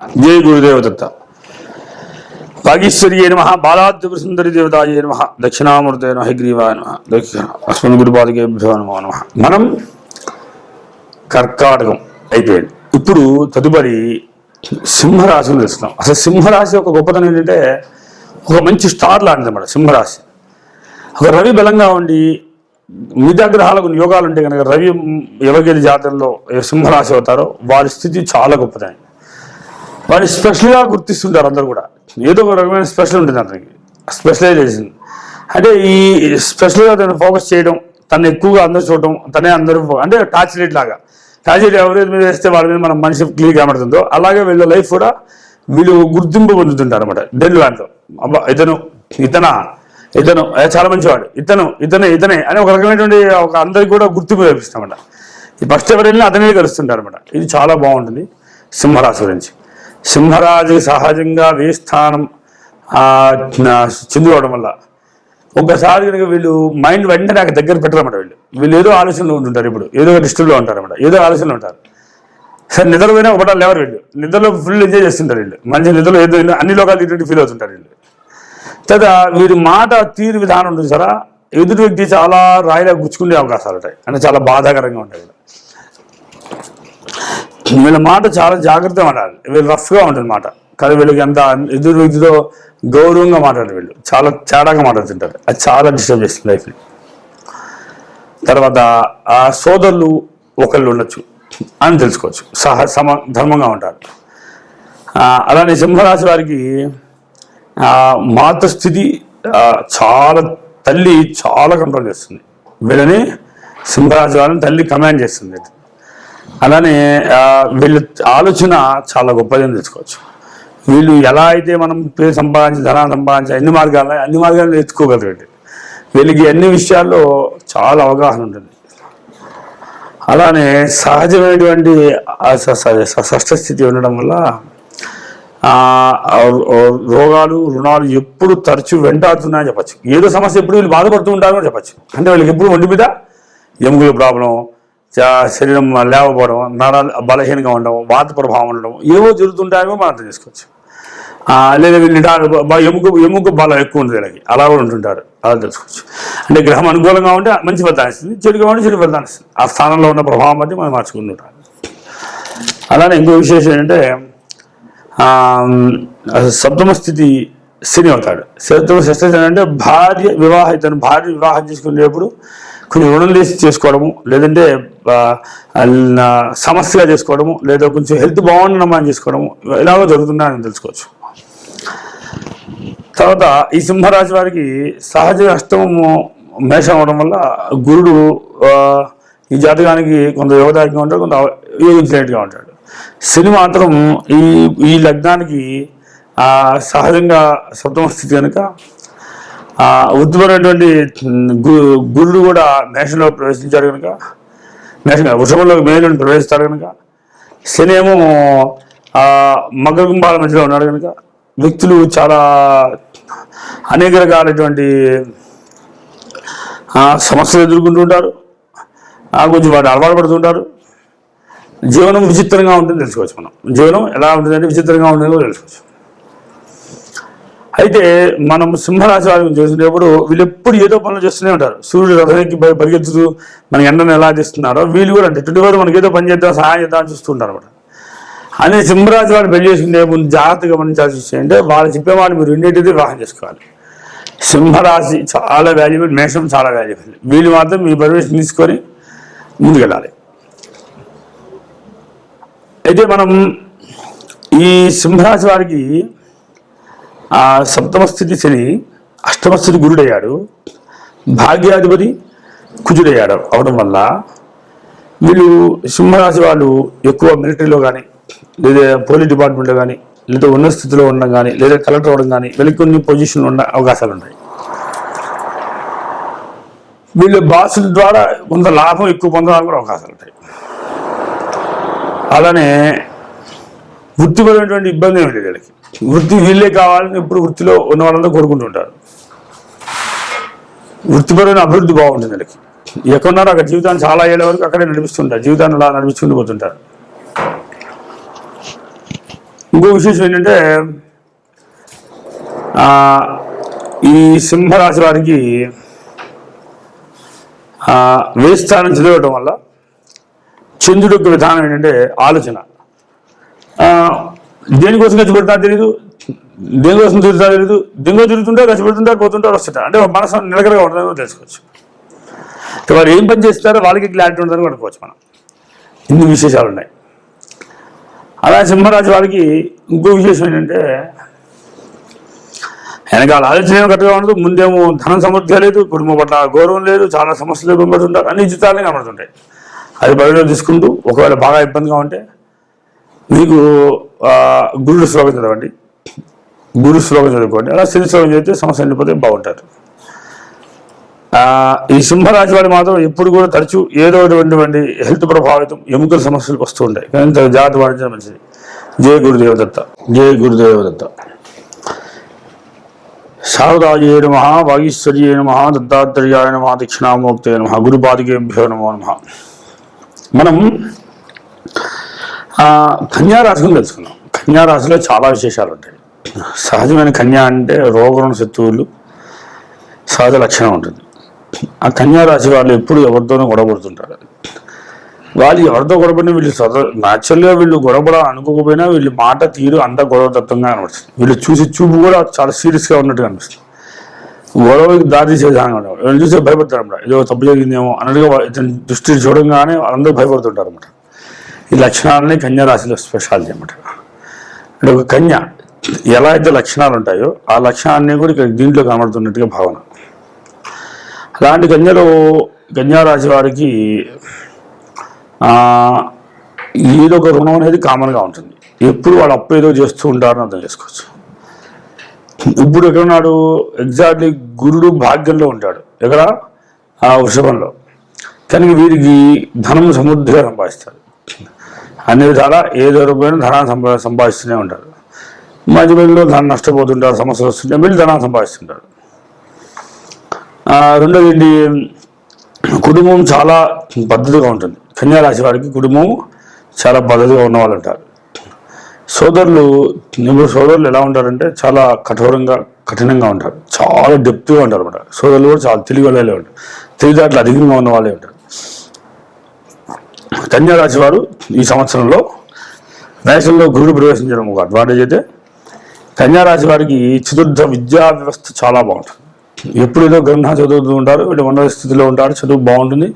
జయ గురుదేవదత్త వాగీశ్వరి నమ బాలాద్యపు సుందరి దేవతాయ నమ దక్షిణామూర్తే నమ హైగ్రీవాయ నమ దక్షిణ అస్మన్ గురుపాదకేభ్యో నమో నమ. మనం కర్కాటకం అయిపోయింది ఇప్పుడు తదుపరి సింహరాశిని తెలుస్తున్నాం అసలు సింహరాశి ఒక గొప్పతనం ఏంటంటే ఒక మంచి స్టార్ లాంటిది అన్నమాట సింహరాశి. ఒక రవి బలంగా ఉండి మిగతా గ్రహాలకు యోగాలు ఉంటే కనుక రవి ఎవరికైతే జాతరలో సింహరాశి అవుతారో వారి స్థితి చాలా గొప్పదని. వాడిని స్పెషల్గా గుర్తిస్తుంటారు అందరు కూడా. ఏదో ఒక రకమైన స్పెషల్ ఉంటుంది అతనికి. స్పెషలైజేషన్ అంటే ఈ స్పెషల్గా తను ఫోకస్ చేయడం తను ఎక్కువగా అందరు చూడటం తనే అందరూ అంటే టార్చ్ లైట్ లాగా. టార్చ్ లైట్ ఎవరి మీద వేస్తే వాళ్ళ మీద మన మనిషి క్లియర్ కనబడుతుందో అలాగే వీళ్ళ లైఫ్ కూడా వీళ్ళు గుర్తింపు పొందుతుంటారు అనమాట డెల్ దాంట్లో అబ్బా ఇతను ఇతనా? ఇతను చాలా మంచివాడు. ఇతను ఇతనే ఇతనే అని ఒక రకమైనటువంటి ఒక అందరికి కూడా గుర్తింపు కల్పిస్తామన్నమాట ఈ ఫస్ట్ ఎవరైనా అతనే కలుస్తుంటారు అనమాట ఇది చాలా బాగుంటుంది సింహరాశి గురించి. సింహరాజు సహజంగా వేస్థానం చెందుకోవడం వల్ల. ఒకసారి కనుక వీళ్ళు మైండ్ వెంటనే నాకు దగ్గర పెట్టరమాట వీళ్ళు. వీళ్ళు ఏదో ఆలోచనలో ఉంటుంటారు ఇప్పుడు. ఏదో డిస్టర్బ్లో ఉంటారన్నమాట. ఏదో ఆలోచనలో ఉంటారు. సరే నిద్రపోయినా ఒకటా లేవరు వీళ్ళు. నిద్రలో ఫుల్ ఎంజాయ్ చేస్తుంటారు వీళ్ళు. మంచి నిద్రలో ఏదో అన్ని లోకాలు ఇటువంటి ఫీల్ అవుతుంటారు వీళ్ళు. తర్వాత వీరి మాట తీరు విధానం ఉంటుంది సరా? ఎదుటి వ్యక్తి చాలా రాయిలా గుచ్చుకునే అవకాశాలు ఉంటాయి. అంటే చాలా బాధాకరంగా ఉంటాయి వీళ్ళ మాట చాలా జాగ్రత్తగా మాట్లాడాలి. వీళ్ళు రఫ్గా ఉంటుంది మాట. కానీ వీళ్ళకి ఎంత ఎదురు వ్యక్తితో గౌరవంగా మాట్లాడారు వీళ్ళు. చాలా తేడాగా మాట్లాడుతుంటారు అది చాలా డిస్టర్బ్ చేస్తుంది లైఫ్ని తర్వాత ఆ సోదరులు ఒకళ్ళు ఉండొచ్చు అని తెలుసుకోవచ్చు. సహ సమ ధర్మంగా ఉంటారు. అలానే సింహరాశి వారికి మాతృస్థితి చాలా తల్లి చాలా కంట్రోల్ చేస్తుంది. వీళ్ళని సింహరాశి వారిని తల్లి కమాండ్ చేస్తుంది. అలానే వీళ్ళ ఆలోచన చాలా గొప్పదని తెలుసుకోవచ్చు. వీళ్ళు ఎలా అయితే మనం పేరు సంపాదించి ధనాన్ని సంపాదించి అన్ని మార్గాలు అన్ని మార్గాలు ఎత్తుకోగలరు వీళ్ళకి అన్ని విషయాల్లో చాలా అవగాహన ఉంటుంది. అలానే సహజమైనటువంటి ఆ స్థితి ఉండడం వల్ల రోగాలు రుణాలు ఎప్పుడు తరచు వెంటాడుతున్నాయని చెప్పచ్చు. ఏదో సమస్య ఎప్పుడు వీళ్ళు బాధపడుతూ ఉంటారని చెప్పచ్చు. అంటే వీళ్ళకి ఎప్పుడు ఒంటి మీద ఎముకల ప్రాబ్లం శరీరం లేవకపోవడం నరాలు బలహీనంగా ఉండడం వాత ప్రభావం ఉండడం ఏవో జరుగుతుంటాయో మనం అర్థం చేసుకోవచ్చు. లేదా వీళ్ళు ఎముక ఎముక బలం ఎక్కువ ఉంటుంది వీళ్ళకి. అలా కూడా ఉంటుంటారు. అలా తెలుసుకోవచ్చు. అంటే గ్రహం అనుకూలంగా ఉంటే మంచి ఫలితాన్ని ఇస్తుంది చెడుగా ఉంటే చెడు ఫలితాన్ని ఇస్తుంది. ఆ స్థానంలో ఉన్న ప్రభావం బట్టి మనం మార్చుకుంటుంటాం. అలానే ఇంకో విశేషం ఏంటంటే సప్తమ స్థితి శని అవుతాడు. సప్తమ షష్ఠ అంటే భార్య వివాహితను భార్య వివాహం చేసుకునేటప్పుడు కొన్ని రుణం తీసి చేసుకోవడము లేదంటే సమస్యగా చేసుకోవడము లేదా కొంచెం హెల్త్ బాగుండడం చేసుకోవడము ఇలాగో జరుగుతుందని తెలుసుకోవచ్చు. తర్వాత ఈ సింహరాశి వారికి సహజ అష్టమము మేషం అవడం వల్ల గురుడు ఈ జాతకానికి కొంత యోగదాయకంగా ఉంటాడు కొంత యోగించినట్టుగా ఉంటాడు. శని మాత్రం ఈ ఈ లగ్నానికి సహజంగా సప్తమ స్థితి కనుక ఆ, గు- గురుడు కూడా మేషంలో ప్రవేశించాడు కనుక మేషం వృషభంలో మేలుని ప్రవేశిస్తాడు కనుక శని ఏమో మకర కుంభాల మధ్యలో ఉన్నాడు కనుక వ్యక్తులు చాలా అనేక రకాలైనటువంటి సమస్యలు ఎదుర్కొంటూ ఉంటారు ఆ, కొంచెం వాటి అలవాటు పడుతుంటారు జీవనం విచిత్రంగా ఉంటుంది తెలుసుకోవచ్చు మనం. జీవనం ఎలా ఉంటుందంటే విచిత్రంగా ఉంటుందో తెలుసుకోవచ్చు. అయితే మనం సింహరాశి వారిని చూసినప్పుడు వీళ్ళు ఎప్పుడు ఏదో పనులు చేస్తూనే ఉంటారు. సూర్యుడు రథానికి పరిగెత్తుతూ మన ఎండను ఎలా చేస్తున్నారో వీళ్ళు కూడా అంటే ట్వంటీ మనకి ఏదో పని చేద్దాం సహాయం చేద్దాం అని చూస్తుంటారు అనమాట అనే సింహరాశి వారిని పెళ్ళి చేసుకునే ముందు జాగ్రత్తగా గమనించాల్సి విషయం అంటే వాళ్ళు చెప్పే మీరు రెండింటిది వివాహం చేసుకోవాలి. సింహరాశి చాలా వాల్యుబుల్ మేషం చాలా వాల్యుబుల్ వీళ్ళు మాత్రం మీ పర్మిషన్ తీసుకొని ముందుకెళ్ళాలి. అయితే మనం ఈ సింహరాశి వారికి ఆ సప్తమ స్థితి శని అష్టమ స్థితి గురుడయ్యాడు. భాగ్యాధిపతి కుజుడయ్యాడు అవడం వల్ల వీళ్ళు సింహరాశి వాళ్ళు ఎక్కువ మిలిటరీలో కానీ లేదా పోలీస్ డిపార్ట్మెంట్లో కానీ లేదా ఉన్న స్థితిలో ఉండడం కానీ లేదా కలెక్టర్ అవ్వడం కానీ వీళ్ళకి కొన్ని పొజిషన్లు ఉన్న అవకాశాలు ఉన్నాయి వీళ్ళ బాసుల ద్వారా కొంత లాభం ఎక్కువ పొందడానికి కూడా అవకాశాలు ఉంటాయి. అలానే వృత్తిపరమైనటువంటి ఇబ్బంది ఏమి లేదు వీళ్ళకి. వృత్తి వీళ్ళే కావాలని ఇప్పుడు వృత్తిలో ఉన్న వాళ్ళందరూ కోరుకుంటుంటారు. వృత్తిపరమైన అభివృద్ధి బాగుంటుంది వీళ్ళకి. ఎక్కడున్నారో అక్కడ జీవితాన్ని చాలా ఏళ్ళ వరకు అక్కడే నడిపిస్తుంటారు. జీవితాన్ని అలా నడిపించుకుంటూ పోతుంటారు. ఇంకో విశేషం ఏంటంటే ఈ సింహరాశి వారికి ఆ, వేస్థానం వల్ల చంద్రుడు యొక్క విధానం ఏంటంటే ఆలోచన. దేనికోసం ఖర్చు పెడతా తెలియదు దేనికోసం తిరుగుతా తెలియదు దేనికో తిరుగుతుంటే ఖర్చు పెడుతుంటారు పోతుంటారు వస్తుంటారు అంటే మనసు నిలకడగా ఉంటుందని తెలుసుకోవచ్చు. వారు ఏం పని చేస్తారో వాళ్ళకి క్లారిటీ ఉంటుందని పడుకోవచ్చు మనం. ఇన్ని విశేషాలు ఉన్నాయి. అలా సింహరాజు వారికి ఇంకో విశేషం ఏంటంటే వెనకాల ఆలోచన ఏమో కరెక్ట్గా ఉండదు. ముందేమో ధనం సమృద్ధిగా లేదు కుటుంబం పట్ల గౌరవం లేదు చాలా సమస్యలు ఇబ్బందుంటారు అన్ని జీతాలనే కనబడుతుంటాయి. అది పరిగణలో తీసుకుంటూ ఒకవేళ బాగా ఇబ్బందిగా ఉంటే మీకు గురుడు శ్లోకం చదవండి. గురు శ్లోకం చదువుకోండి. అలా శని శ్లోకం చదివితే సమస్య వెళ్ళిపోతే బాగుంటారు. ఈ సింహరాశి వారి మాత్రం ఎప్పుడు కూడా తరచూ ఏదో ఒకటి హెల్త్ ప్రభావితం ఎముకల సమస్యలు వస్తూ ఉంటాయి. కానీ తగు జాగ్రత్త పాటించడం మంచిది. జయ గురుదేవదత్త. జయ గురుదేవదత్త. శారదాయ నమ వాగీశ్వర్యే నమ దత్తాత్రేయాయ నమ దక్షిణామూర్తే నమ గురుపాదికేభ్యో నమో నమ. మనం ఆ, కన్యా గురించి తెలుసుకున్నాం కన్యారాశిలో చాలా విశేషాలు ఉంటాయి. సహజమైన కన్యా అంటే రోగరుణ శత్రువులు సహజ లక్షణం ఉంటుంది. ఆ కన్యా రాశి వాళ్ళు ఎప్పుడు ఎవరితోనూ గొడవపడుతుంటారు. వాళ్ళు ఎవరితో గొడవపడినా వీళ్ళు సద న్యాచురల్గా వీళ్ళు గొడవపడాలని అనుకోకపోయినా వీళ్ళు మాట తీరు అంత గొడవతత్వంగా అనిపిస్తుంది వీళ్ళు చూసి చూపు కూడా చాలా సీరియస్గా ఉన్నట్టుగా అనిపిస్తుంది గొడవకి దారి తీసే విధానంగా వీళ్ళు చూసే భయపడతారు అన్నమాట ఏదో తప్పు జరిగిందేమో అన్నట్టుగా ఇతని దృష్టి చూడంగానే వాళ్ళందరూ భయపడుతుంటారు అన్నమాట ఈ లక్షణాలని కన్యా రాశిలో స్పెషాలిటీ అనమాట అంటే ఒక కన్య ఎలా అయితే లక్షణాలు ఉంటాయో ఆ లక్షణాన్ని కూడా ఇక్కడ దీంట్లో కనబడుతున్నట్టుగా భావన. అలాంటి కన్యలో కన్యా రాశి వారికి ఏదో ఒక రుణం అనేది కామన్గా ఉంటుంది. ఎప్పుడు వాళ్ళు అప్పు ఏదో చేస్తూ ఉంటారని అర్థం చేసుకోవచ్చు. ఇప్పుడు ఎక్కడ ఉన్నాడు? ఎగ్జాక్ట్లీ గురుడు భాగ్యంలో ఉంటాడు. ఎక్కడ? ఆ వృషభంలో. కనుక వీరికి ధనం సమృద్ధిగా సంపాదిస్తారు అన్ని విధాలా ఏదో రూపాయలు ధనాన్ని సంపా సంపాదిస్తూనే ఉంటారు. మధ్య మధ్యలో ధనం నష్టపోతుంటారు సమస్యలు వస్తుంటాయి వీళ్ళు ధనాన్ని సంపాదిస్తుంటారు. రెండోది ఏంటి కుటుంబం చాలా పద్ధతిగా ఉంటుంది. కన్యారాశి వారికి కుటుంబం చాలా పద్ధతిగా ఉన్న వాళ్ళు ఉంటారు సోదరులు ఇప్పుడు సోదరులు ఎలా ఉంటారంటే చాలా కఠోరంగా కఠినంగా ఉంటారు. చాలా డెప్త్గా ఉంటారు అనమాట సోదరులు కూడా చాలా తెలివి వాళ్ళే ఉంటారు. తెలివితేటలు అధికంగా ఉన్న వాళ్ళే ఉంటారు. కన్యారాశి వారు ఈ సంవత్సరంలో మేషంలో గురుడు ప్రవేశించడం ఒక అడ్వాంటేజ్ అయితే. కన్యారాశి వారికి చతుర్థ విద్యా వ్యవస్థ చాలా బాగుంటుంది. ఎప్పుడు ఏదో గ్రంథం చదువుతూ ఉంటారు వీళ్ళు ఉన్నత స్థితిలో ఉంటారు చదువు బాగుంటుంది.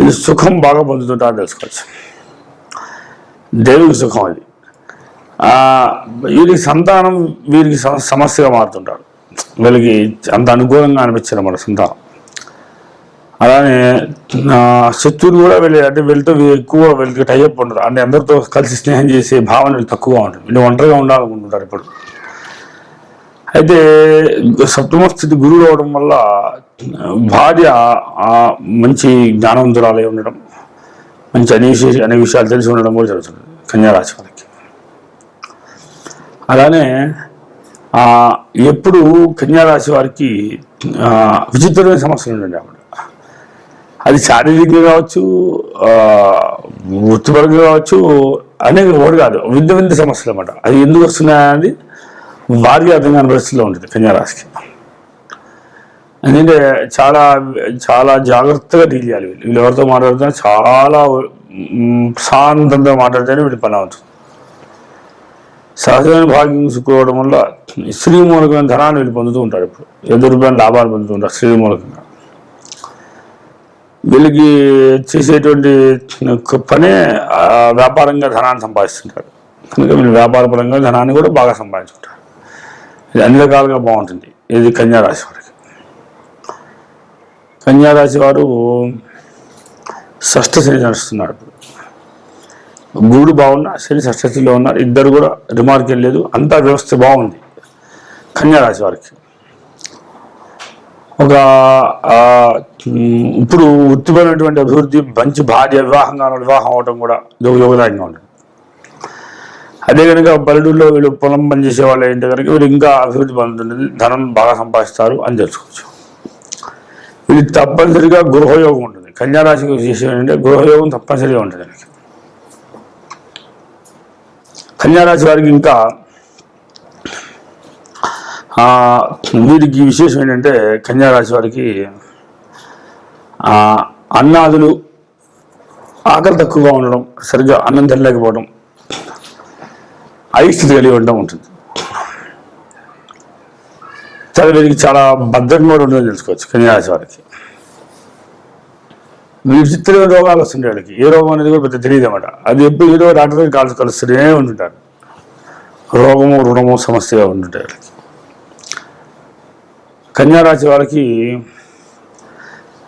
ఇది సుఖం బాగా పొందుతుంటారు తెలుసుకోవచ్చు. దేవుడికి సుఖం అది. వీరికి సంతానం వీరికి సమస్యగా మారుతుంటారు. వీళ్ళకి అంత అనుకూలంగా అనిపించారు మన సంతానం. అలానే చిత్తూరు శత్రువులు కూడా వెళ్ళే అంటే వీళ్ళతో ఎక్కువ వీళ్ళకి టైఅప్ ఉండదు అంటే అందరితో కలిసి స్నేహం చేసే భావన వీళ్ళు తక్కువగా ఉంటుంది వీళ్ళు ఒంటరిగా ఉండాలనుకుంటుంటారు ఇప్పుడు. అయితే సప్తమ స్థితి గురువు అవడం వల్ల భార్య మంచి జ్ఞానవంతురాలై ఉండడం మంచి అనే విషయ అనే విషయాలు తెలిసి ఉండడం కూడా జరుగుతుంది కన్యారాశి వాళ్ళకి అలానే ఎప్పుడు కన్యారాశి వారికి విచిత్రమైన సమస్యలు ఉండండి అప్పుడు. అది శారీరకంగా కావచ్చు వృత్తిపరంగా కావచ్చు అనేక ఒకటి కాదు వింత వింత సమస్యలు అన్నమాట. అది ఎందుకు వస్తున్నాయని వారికి అర్థం కాని పరిస్థితిలో ఉంటుంది కన్యారాశికి ఎందుకంటే చాలా చాలా జాగ్రత్తగా డీల్ చేయాలి వీళ్ళు. వీళ్ళు ఎవరితో మాట్లాడుతున్నా చాలా మ్, శాంతంగా మాట్లాడితేనే వీళ్ళు పని అవుతుంది. సహజమైన భాగ్యం సుక్కుకోవడం వల్ల స్త్రీ మూలకమైన ధనాన్ని వీళ్ళు పొందుతూ ఉంటారు ఇప్పుడు. ఏదో రూపాయలు లాభాలు పొందుతూ ఉంటారు స్త్రీ మూలకంగా. వీళ్ళకి చేసేటువంటి పనే వ్యాపారంగా ధనాన్ని సంపాదిస్తుంటారు కనుక వీళ్ళు వ్యాపారపరంగా ధనాన్ని కూడా బాగా సంపాదించుకుంటారు. ఇది అన్ని రకాలుగా బాగుంటుంది. ఇది కన్యారాశి వారికి. కన్యారాశి వారు షష్ఠ శని నడుస్తున్నారు గురుడు బాగున్నా శని షష్ఠస్థితిలో ఉన్నారు. ఇద్దరు కూడా రిమార్క్ ఏం లేదు. అంతా వ్యవస్థ బాగుంది. కన్యారాశి వారికి. ఒక ఇప్పుడు వృత్తిపరమైనటువంటి అభివృద్ధి మంచి భార్య వివాహంగా వివాహం అవడం కూడా యోగదాయంగా ఉంటుంది. అదే కనుక పల్లెటూరులో వీళ్ళు పొలం పనిచేసే వాళ్ళు ఏంటి కనుక వీళ్ళు ఇంకా అభివృద్ధి పొందుతుంది ధనం బాగా సంపాదిస్తారు అని తెలుసుకోవచ్చు. వీళ్ళు తప్పనిసరిగా గృహయోగం ఉంటుంది. కన్యారాశికి విశేషం ఏంటంటే గృహయోగం తప్పనిసరిగా ఉంటుంది. కన్యారాశి వారికి ఇంకా వీరికి విశేషం ఏంటంటే కన్యారాశి వారికి అన్నాదులు ఆకలి తక్కువగా ఉండడం సరిగ్గా అన్నం తినలేకపోవడం అయిస్థితి కలిగి ఉండడం ఉంటుంది. చాలా వీరికి చాలా భద్రంగా కూడా ఉంటుందని తెలుసుకోవచ్చు కన్యారాశి వారికి. విచిత్రమైన రోగాలు వస్తుంటాయి వాళ్ళకి. ఏ రోగం అనేది కూడా పెద్ద తెలియదు అనమాట అది ఎప్పుడు ఏదో డాక్టర్ దగ్గర కలుస్తూనే ఉంటుంటారు. రోగము రుణము సమస్యగా ఉంటుంటాయి వాళ్ళకి. కన్యారాశి వాళ్ళకి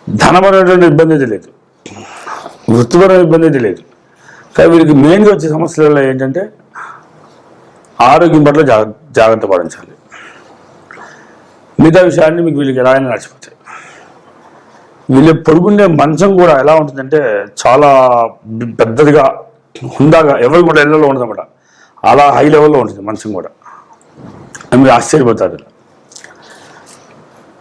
ధనపరమైనటువంటి ఇబ్బంది అయితే లేదు. వృత్తిపరమైన ఇబ్బంది అయితే లేదు. కానీ వీరికి మెయిన్గా వచ్చే సమస్యలలో ఏంటంటే ఆరోగ్యం పట్ల జాగ్రత్త జాగ్రత్త పడించాలి మిగతా విషయాన్ని మీకు వీళ్ళకి ఎలా అయినా నడిచిపోతాయి. వీళ్ళ పడుకునే మంచం కూడా ఎలా ఉంటుందంటే చాలా పెద్దదిగా హుందాగా ఎవరు కూడా ఇళ్ళలో ఉండదన్నమాట. అలా హై లెవెల్లో ఉంటుంది మంచం కూడా. మీరు ఆశ్చర్యపోతారు.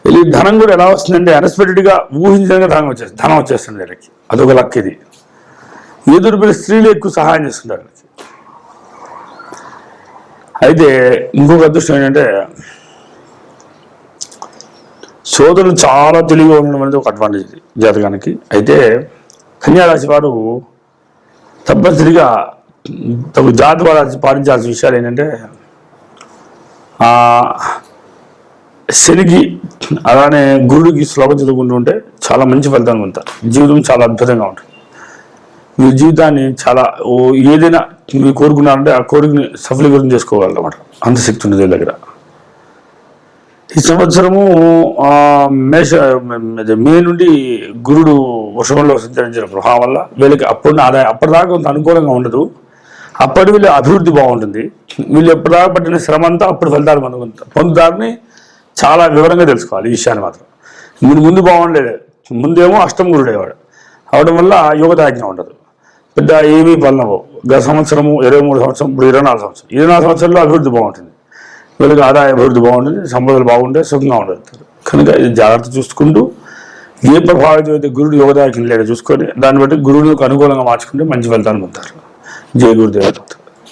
వెళ్ళి ధనం కూడా ఎలా వస్తుందంటే అన్ఎక్స్పెక్టెడ్గా ఊహించడానికి ధనం వచ్చేస్తుంది. ధనం వచ్చేస్తుంది వీళ్ళకి. అదొక లక్ ఇది. ఎదురు పిల్లలు స్త్రీలు ఎక్కువ సహాయం చేస్తుంటారు వీళ్ళకి. అయితే ఇంకొక అదృష్టం ఏంటంటే సోదరులు చాలా తెలివిగా ఉండడం అనేది ఒక అడ్వాంటేజ్ జాతకానికి. అయితే కన్యారాశి వారు తప్పనిసరిగా తగు జాతి పాటించాల్సిన విషయాలు ఏంటంటే శనికి అలానే గురుడికి శ్లోకం చదువుకుంటూ ఉంటే చాలా మంచి ఫలితాన్ని పొందుతారు జీవితం చాలా అద్భుతంగా ఉంటుంది. మీ జీవితాన్ని చాలా ఓ ఏదైనా మీరు కోరుకున్నారంటే ఆ కోరికని సఫలీకృతం చేసుకోగలరన్నమాట. అంత శక్తి ఉంది వీళ్ళ దగ్గర. ఈ సంవత్సరము మేష మే నుండి గురుడు వృషభంలో సంచరించిన ప్రభావం వల్ల వీళ్ళకి అప్పుడు ఆదాయం అప్పటిదాకా కొంత అనుకూలంగా ఉండదు. అప్పటి వీళ్ళ అభివృద్ధి బాగుంటుంది. వీళ్ళు ఎప్పటిదాకా పట్టిన శ్రమ అంతా అప్పుడు ఫలితాలు మనం పొందుతారని చాలా వివరంగా తెలుసుకోవాలి ఈ విషయాన్ని మాత్రం. ముందు ముందు బాగుండేది. ముందేమో అష్టం గురుడేవాడు అవడం వల్ల యోగదాజ్ఞ ఉండదు. పెద్ద ఏమీ పనులవు గత సంవత్సరము ఇరవై మూడు సంవత్సరం ఇప్పుడు ఇరవై నాలుగు సంవత్సరం. ఇరవై నాలుగు సంవత్సరాల్లో అభివృద్ధి బాగుంటుంది. వీళ్ళకి ఆదాయ అభివృద్ధి బాగుంటుంది సంపదలు బాగుంటే సుఖంగా ఉండగలుగుతారు కనుక ఇది జాగ్రత్త చూసుకుంటూ ఏ ప్రభావితం అయితే గురుడు యోగదాయకం లేదో చూసుకొని దాన్ని బట్టి గురువులకు అనుకూలంగా మార్చుకుంటే మంచి ఫలితాన్ని పొందుతారు. జయ గురుదేవత